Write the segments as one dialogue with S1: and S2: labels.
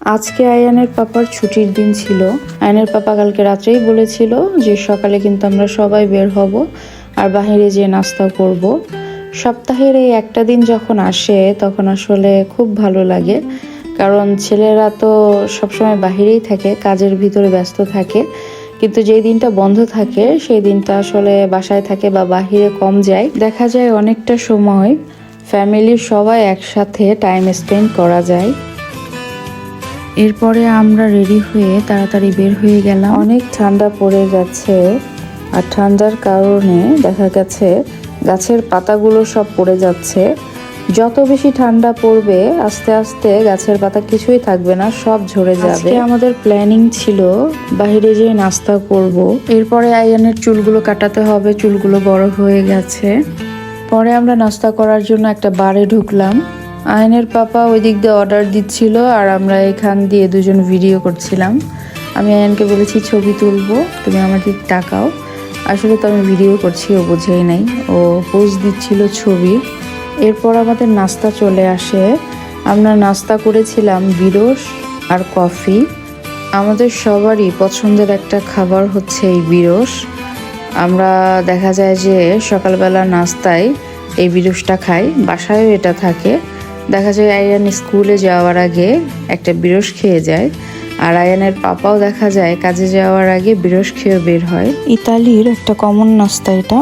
S1: আজকে আয়ানের পাপার ছুটির দিন ছিল। আয়ানের পাপা কালকে রাত্রেই বলেছিল যে সকালে কিন্তু আমরা সবাই বের হব আর বাহিরে যেয়ে নাস্তা করব। সপ্তাহের এই একটা দিন যখন আসে, তখন আসলে খুব ভালো লাগে। কারণ ছেলেরা তো সবসময় বাহিরেই থাকে, কাজের ভিতরে ব্যস্ত থাকে। কিন্তু যেই দিনটা বন্ধ থাকে, সেই দিনটা আসলে বাসায় থাকে বা বাহিরে কম যায়। দেখা যায় অনেকটা সময় ফ্যামিলির সবাই একসাথে টাইম স্পেন্ড করা যায়। এরপরে আমরা রেডি হয়ে তাড়াতাড়ি বের হয়ে গেলাম। অনেক ঠান্ডা পড়ে যাচ্ছে আর ঠান্ডার কারণে দেখা গেছে গাছের পাতাগুলো সব পড়ে যাচ্ছে। যত বেশি ঠান্ডা পড়বে আস্তে আস্তে গাছের পাতা কিছুই থাকবে না সব ঝরে যাবে। আমাদের প্ল্যানিং ছিল বাইরে যেয়ে নাস্তা করব। এরপরে আয়ানের চুলগুলো কাটাতে হবে চুলগুলো বড় হয়ে গেছে। পরে আমরা নাস্তা করার জন্য একটা বারে ঢুকলাম। আয়নের পাপা ওই দিক দিয়ে অর্ডার দিচ্ছিল আর আমরা এখান দিয়ে দুজন ভিডিও করছিলাম। আমি আয়নকে বলেছি, ছবি তুলবো, তুমি আমার দিক টাকাও আসলে তো আমি ভিডিও করছি, ও বোঝেই নাই। ও পোজ দিচ্ছিল ছবি। এরপর আমাদের নাস্তা চলে আসে। আমরা নাস্তা করেছিলাম, বিরস আর কফি। আমাদের সবারই পছন্দের একটা খাবার হচ্ছে এই বিরস। আমরা দেখা যায় যে সকালবেলা নাস্তায় এই বিরসটা খাই, বাসায়ও এটা থাকে। দেখা যায় আয়ান স্কুলে যাওয়ার আগে একটা বিরস খেয়ে যায় আর আয়ানের পাপাও দেখা যায় কাজে যাওয়ার আগে বিরস খেয়ে বের হয়। ইতালির একটা কমন নাস্তা এটা।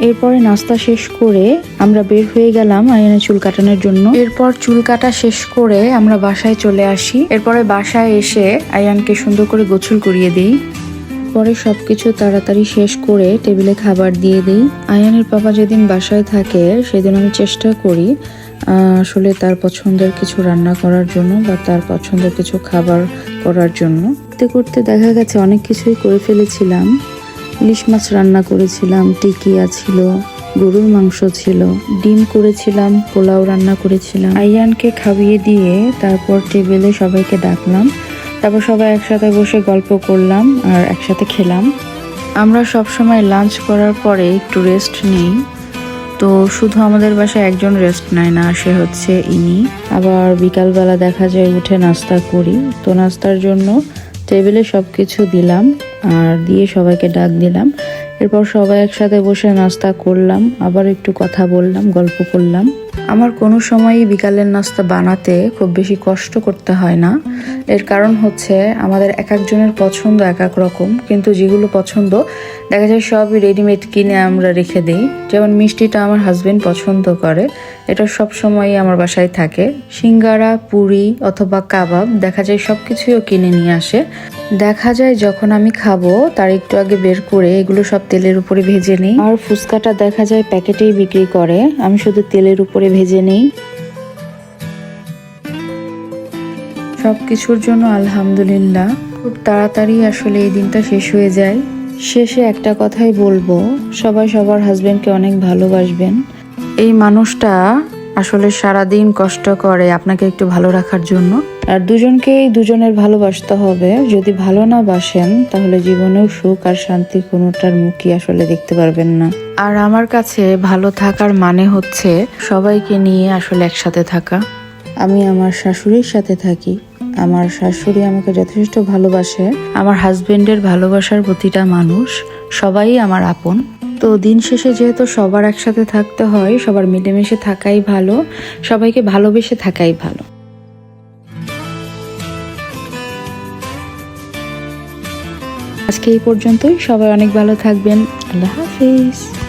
S1: এরপরে নাস্তা শেষ করে আমরা বের হয়ে গেলাম আয়ানের চুল কাটানোর জন্য। এরপর চুল কাটা শেষ করে আমরা বাসায় চলে আসি। এরপরে বাসায় এসে আয়ানকে সুন্দর করে গোছল করিয়ে দিই। পরে সবকিছু তাড়াতাড়ি শেষ করে টেবিলে খাবার দিয়ে দিই। আয়ানের পাপা যেদিন বাসায় থাকে, সেদিন আমি চেষ্টা করি আসলে তার পছন্দের কিছু রান্না করার জন্য বা তার পছন্দের কিছু খাবার করার জন্য। করতে করতে দেখা গেছে অনেক কিছুই করে ফেলেছিলাম। ইলিশ মাছ রান্না করেছিলাম, টিকিয়া ছিল, গরুর মাংস ছিল, ডিম করেছিলাম, পোলাও রান্না করেছিলাম। আইয়ানকে খাইয়ে দিয়ে তারপর টেবিলে সবাইকে ডাকলাম তারপর সবাই একসাথে বসে গল্প করলাম আর একসাথে খেলাম। আমরা সব সময় লাঞ্চ করার পরে একটু রেস্ট নেই। তো শুধু আমাদের বাসায় একজন রেস্ট নেয় না, সে হচ্ছে ইনি। আবার বিকালবেলা দেখা যায় উঠে নাস্তা করি। তো নাস্তার জন্য টেবিলে সব কিছু দিলাম আর দিয়ে সবাইকে ডাক দিলাম। এরপর সবাই একসাথে বসে নাস্তা করলাম, আবার একটু কথা বললাম, গল্প করলাম। আমার কোনো সময়ই বিকালের নাস্তা বানাতে খুব বেশি কষ্ট করতে হয় না। এর কারণ হচ্ছে আমাদের এক একজনের পছন্দ এক এক রকম, কিন্তু যেগুলো পছন্দ, দেখা যায় সবই রেডিমেড কিনে আমরা রেখে দিই। যেমন মিষ্টিটা আমার হাজবেন্ড পছন্দ করে, এটা সব সময়ই আমার বাসায় থাকে। সিঙ্গারা, পুরি অথবা কাবাব, দেখা যায় সব কিছুইও কিনে নিয়ে আসে। দেখা যায় যখন আমি খাব, তার একটু আগে বের করে এগুলো সব তেলের উপরে ভেজে নিই। আর ফুচকাটা দেখা যায় প্যাকেটেই বিক্রি করে। আমি শুধু তেলের উপরে ভেজে নেই। সব কিছুর জন্য আলহামদুলিল্লাহ। খুব তাড়াতাড়ি আসলে এই দিনটা শেষ হয়ে যায়। শেষে একটা কথাই বলব, সবাই সবার হাজবেন্ডকে অনেক ভালোবাসবেন। এই মানুষটা আসলে সারাদিন কষ্ট করে আপনাকে একটু ভালো রাখার জন্য। আর দুজনকেই দুজনের ভালোবাসতে হবে। যদি ভালো না বাসেন, তাহলে জীবনেও সুখ আর শান্তি কোনোটার মুখই আসলে দেখতে পারবেন না। আর আমার কাছে ভালো থাকার মানে হচ্ছে সবাইকে নিয়ে আসলে একসাথে থাকা। আমি আমার শাশুড়ির সাথে থাকি। আমার শাশুড়ি আমাকে যথেষ্ট ভালোবাসে। আমার হাজবেন্ডের ভালোবাসার প্রতিটা মানুষ সবাই আমার আপন। তো দিন শেষে যেহেতু সবার একসাথে থাকতে হয়, সবার মিলেমিশে থাকাই ভালো, সবাইকে ভালোবেসে থাকাই ভালো। আজকে এই পর্যন্তই, সবাই অনেক ভালো থাকবেন। আল্লাহ হাফিজ।